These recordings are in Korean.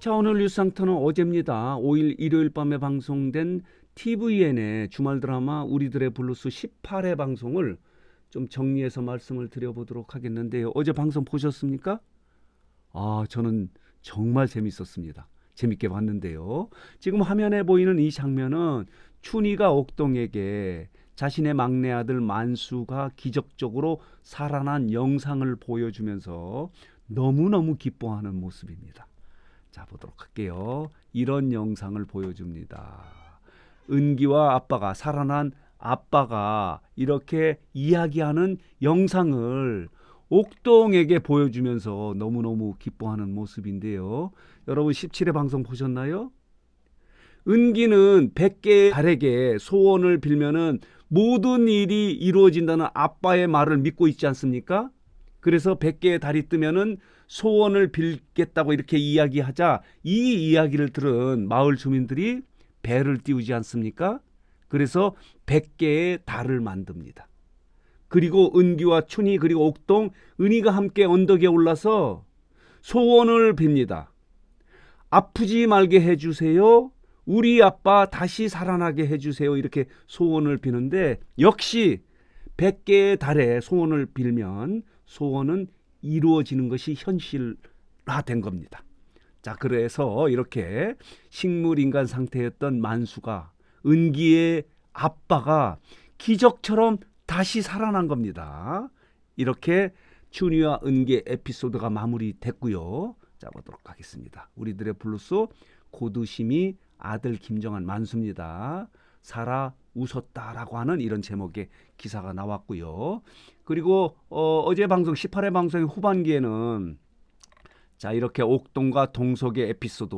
자, 오늘 뉴스 상태는 어제입니다. 5일 일요일 밤에 방송된 TVN의 주말 드라마 우리들의 블루스 18회 방송을 좀 정리해서 말씀을 드려보도록 하겠는데요. 어제 방송 보셨습니까? 아, 저는 정말 재밌었습니다. 재밌게 봤는데요. 지금 화면에 보이는 이 장면은 춘희가 옥동에게 자신의 막내 아들 만수가 기적적으로 살아난 영상을 보여주면서 너무너무 기뻐하는 모습입니다. 자, 보도록 할게요. 이런 영상을 보여줍니다. 은기와 아빠가 살아난 아빠가 이렇게 이야기하는 영상을 옥동에게 보여주면서 너무너무 기뻐하는 모습인데요. 여러분 17회 방송 보셨나요? 은기는 100개의 달에게 소원을 빌면은 모든 일이 이루어진다는 아빠의 말을 믿고 있지 않습니까? 그래서 100개의 달이 뜨면은 소원을 빌겠다고 이렇게 이야기하자 이 이야기를 들은 마을 주민들이 배를 띄우지 않습니까? 그래서 100개의 달을 만듭니다. 그리고 은기와 춘희 그리고 옥동 은희가 함께 언덕에 올라서 소원을 빕니다. 아프지 말게 해주세요. 우리 아빠 다시 살아나게 해주세요. 이렇게 소원을 비는데 역시 100개의 달에 소원을 빌면 소원은 이루어지는 것이 현실화된 겁니다. 자, 그래서 이렇게 식물 인간 상태였던 만수가 은기의 아빠가 기적처럼 다시 살아난 겁니다. 이렇게 춘희와 은기의 에피소드가 마무리됐고요. 자, 보도록 하겠습니다. 우리들의 블루스 고두심이 아들 김정한 만수입니다. 살아 웃었다라고 하는 이런 제목의 기사가 나왔고요. 그리고 어, 어제 방송 18회 방송의 후반기에는 자 이렇게 옥동과 동석의 에피소드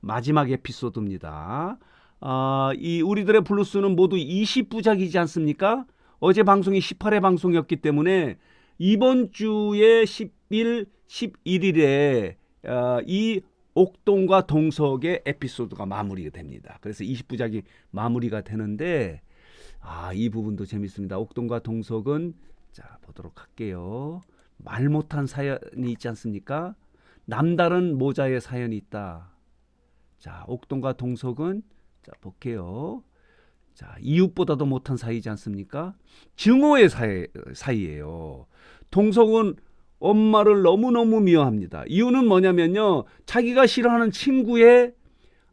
마지막 에피소드입니다. 아, 이 우리들의 블루스는 모두 20부작이지 않습니까? 어제 방송이 18회 방송이었기 때문에 이번 주에 10일, 11일에 어, 이 옥동과 동석의 에피소드가 마무리가 됩니다. 그래서 20부작이 마무리가 되는데 아, 이 부분도 재밌습니다. 옥동과 동석은 자, 보도록 할게요. 말 못한 사연이 있지 않습니까? 남다른 모자의 사연이 있다. 자, 옥동과 동석은 자, 볼게요. 자, 이웃보다도 못한 사이지 않습니까? 증오의 사이, 사이예요. 동석은 엄마를 너무너무 미워합니다. 이유는 뭐냐면요. 자기가 싫어하는 친구의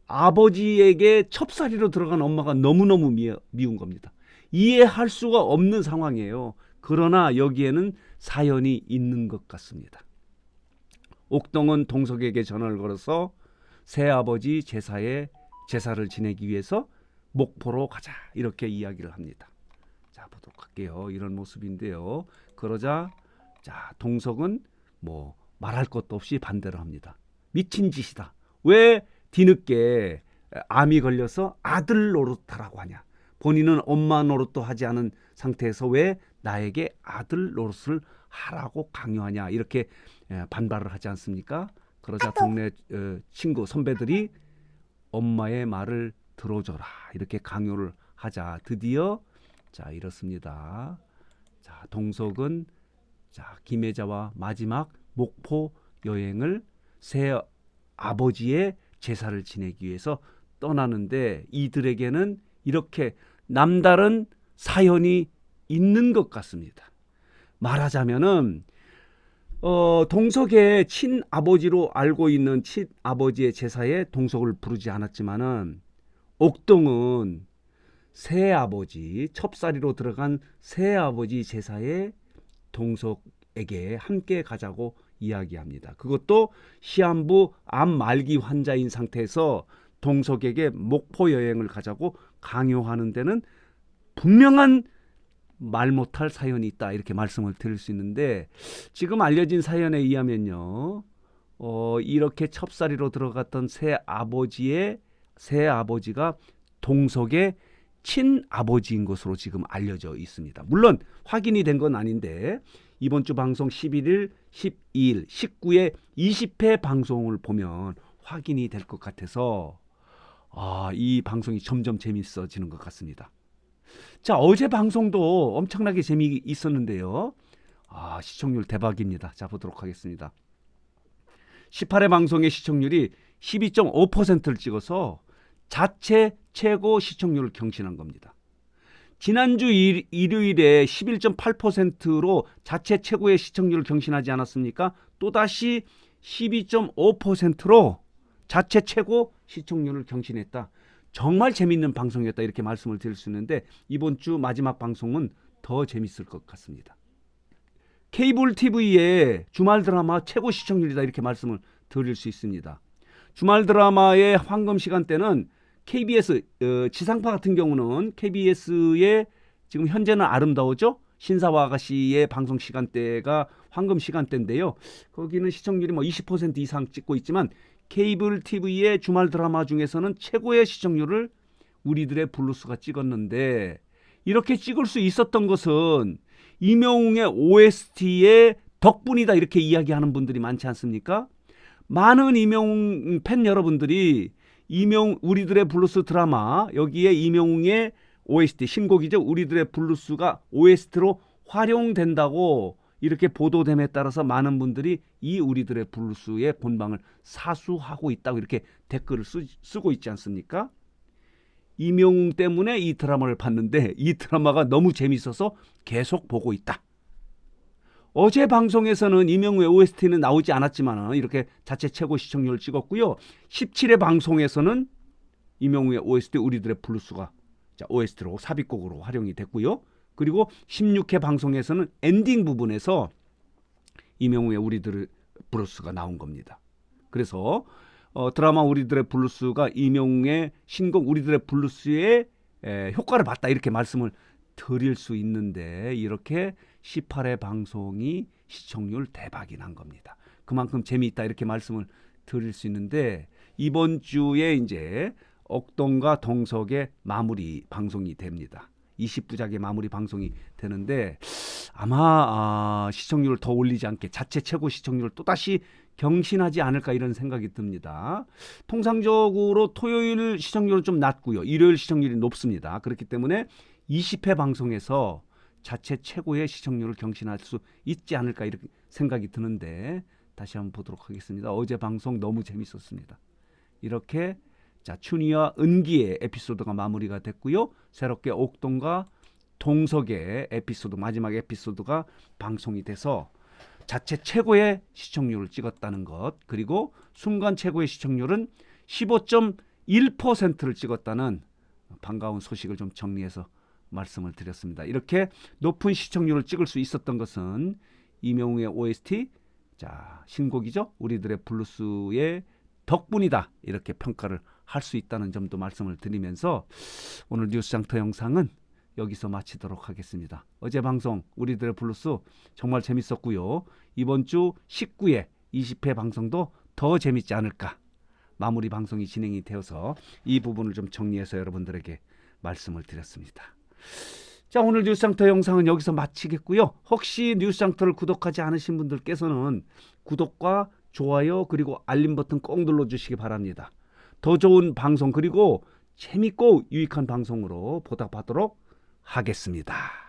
아버지에게 첩사리로 들어간 엄마가 너무너무 미, 미운 겁니다. 이해할 수가 없는 상황이에요. 그러나 여기에는 사연이 있는 것 같습니다. 옥동은 동석에게 전화를 걸어서 새아버지 제사에 제사를 지내기 위해서 목포로 가자 이렇게 이야기를 합니다. 자 보도록 할게요. 이런 모습인데요. 그러자 자 동석은 뭐 말할 것도 없이 반대를 합니다. 미친 짓이다. 왜 뒤늦게 암이 걸려서 아들 노릇하라고 하냐? 본인은 엄마 노릇도 하지 않은 상태에서 왜 나에게 아들 노릇을 하라고 강요하냐? 이렇게 예, 반발을 하지 않습니까? 그러자 동네 어, 친구 선배들이 엄마의 말을 들어줘라 이렇게 강요를 하자 드디어 자 이렇습니다. 자 동석은 자 김혜자와 마지막 목포 여행을 새 아버지의 제사를 지내기 위해서 떠나는데 이들에게는 이렇게 남다른 사연이 있는 것 같습니다. 말하자면은 어, 동석의 친아버지로 알고 있는 친아버지의 제사에 동석을 부르지 않았지만은 옥동은 새아버지 첩사리로 들어간 새아버지 제사에 동석에게 함께 가자고 이야기합니다. 그것도 시한부 암 말기 환자인 상태에서 동석에게 목포 여행을 가자고 강요하는 데는 분명한 말 못할 사연이 있다 이렇게 말씀을 드릴 수 있는데 지금 알려진 사연에 의하면요 어, 이렇게 첩사리로 들어갔던 새 아버지의 새 아버지가 동석의 친아버지인 것으로 지금 알려져 있습니다. 물론 확인이 된 건 아닌데 이번 주 방송 11일, 12일, 19회 20회 방송을 보면 확인이 될 것 같아서 아, 이 방송이 점점 재밌어지는 것 같습니다. 자, 어제 방송도 엄청나게 재미 있었는데요. 아, 시청률 대박입니다. 자, 보도록 하겠습니다. 18회 방송의 시청률이 12.5%를 찍어서 자체 최고 시청률을 경신한 겁니다. 지난주 일, 일요일에 11.8%로 자체 최고의 시청률을 경신하지 않았습니까? 또다시 12.5%로 자체 최고 시청률을 경신했다. 정말 재밌는 방송이었다 이렇게 말씀을 드릴 수 있는데 이번 주 마지막 방송은 더 재밌을 것 같습니다. 케이블 TV의 주말 드라마 최고 시청률이다 이렇게 말씀을 드릴 수 있습니다. 주말 드라마의 황금 시간대는 KBS 어, 지상파 같은 경우는 KBS의 지금 현재는 아름다워죠 신사와 아가씨의 방송 시간대가 황금 시간대인데요. 거기는 시청률이 뭐 20% 이상 찍고 있지만 케이블 TV의 주말 드라마 중에서는 최고의 시청률을 우리들의 블루스가 찍었는데 이렇게 찍을 수 있었던 것은 이명웅의 OST의 덕분이다 이렇게 이야기하는 분들이 많지 않습니까? 많은 이명웅 팬 여러분들이 이명 우리들의 블루스 드라마 여기에 이명웅의 OST 신곡이죠. 우리들의 블루스가 OST로 활용된다고 이렇게 보도됨에 따라서 많은 분들이 이 우리들의 블루스의 본방을 사수하고 있다고 이렇게 댓글을 쓰, 쓰고 있지 않습니까? 이명웅 때문에 이 드라마를 봤는데 이 드라마가 너무 재밌어서 계속 보고 있다. 어제 방송에서는 이명우의 OST는 나오지 않았지만 이렇게 자체 최고 시청률을 찍었고요. 17회 방송에서는 이명우의 OST 우리들의 블루스가 자, OST로 삽입곡으로 활용이 됐고요. 그리고 16회 방송에서는 엔딩 부분에서 이명우의 우리들의 블루스가 나온 겁니다. 그래서 어, 드라마 우리들의 블루스가 이명웅의 신곡 우리들의 블루스의 에, 효과를 봤다 이렇게 말씀을 드릴 수 있는데 이렇게 18회 방송이 시청률 대박이 난 겁니다. 그만큼 재미있다 이렇게 말씀을 드릴 수 있는데 이번 주에 이제 억동과 동석의 마무리 방송이 됩니다. 20부작의 마무리 방송이 되는데 아마 아, 시청률을 더 올리지 않게 자체 최고 시청률을 또다시 경신하지 않을까 이런 생각이 듭니다. 통상적으로 토요일 시청률은 좀 낮고요. 일요일 시청률이 높습니다. 그렇기 때문에 20회 방송에서 자체 최고의 시청률을 경신할 수 있지 않을까 이렇게 생각이 드는데 다시 한번 보도록 하겠습니다. 어제 방송 너무 재밌었습니다. 이렇게 자 춘희와 은기의 에피소드가 마무리가 됐고요. 새롭게 옥동과 동석의 에피소드 마지막 에피소드가 방송이 돼서 자체 최고의 시청률을 찍었다는 것 그리고 순간 최고의 시청률은 15.1%를 찍었다는 반가운 소식을 좀 정리해서 말씀을 드렸습니다. 이렇게 높은 시청률을 찍을 수 있었던 것은 이명웅의 OST 자 신곡이죠. 우리들의 블루스의 덕분이다 이렇게 평가를 할 수 있다는 점도 말씀을 드리면서 오늘 뉴스장터 영상은 여기서 마치도록 하겠습니다. 어제 방송 우리들의 블루스 정말 재밌었고요. 이번 주 19회 20회 방송도 더 재밌지 않을까. 마무리 방송이 진행이 되어서 이 부분을 좀 정리해서 여러분들에게 말씀을 드렸습니다. 자, 오늘 뉴스장터 영상은 여기서 마치겠고요. 혹시 뉴스장터를 구독하지 않으신 분들께서는 구독과 좋아요 그리고 알림 버튼 꼭 눌러 주시기 바랍니다. 더 좋은 방송 그리고 재밌고 유익한 방송으로 보답하도록 하겠습니다.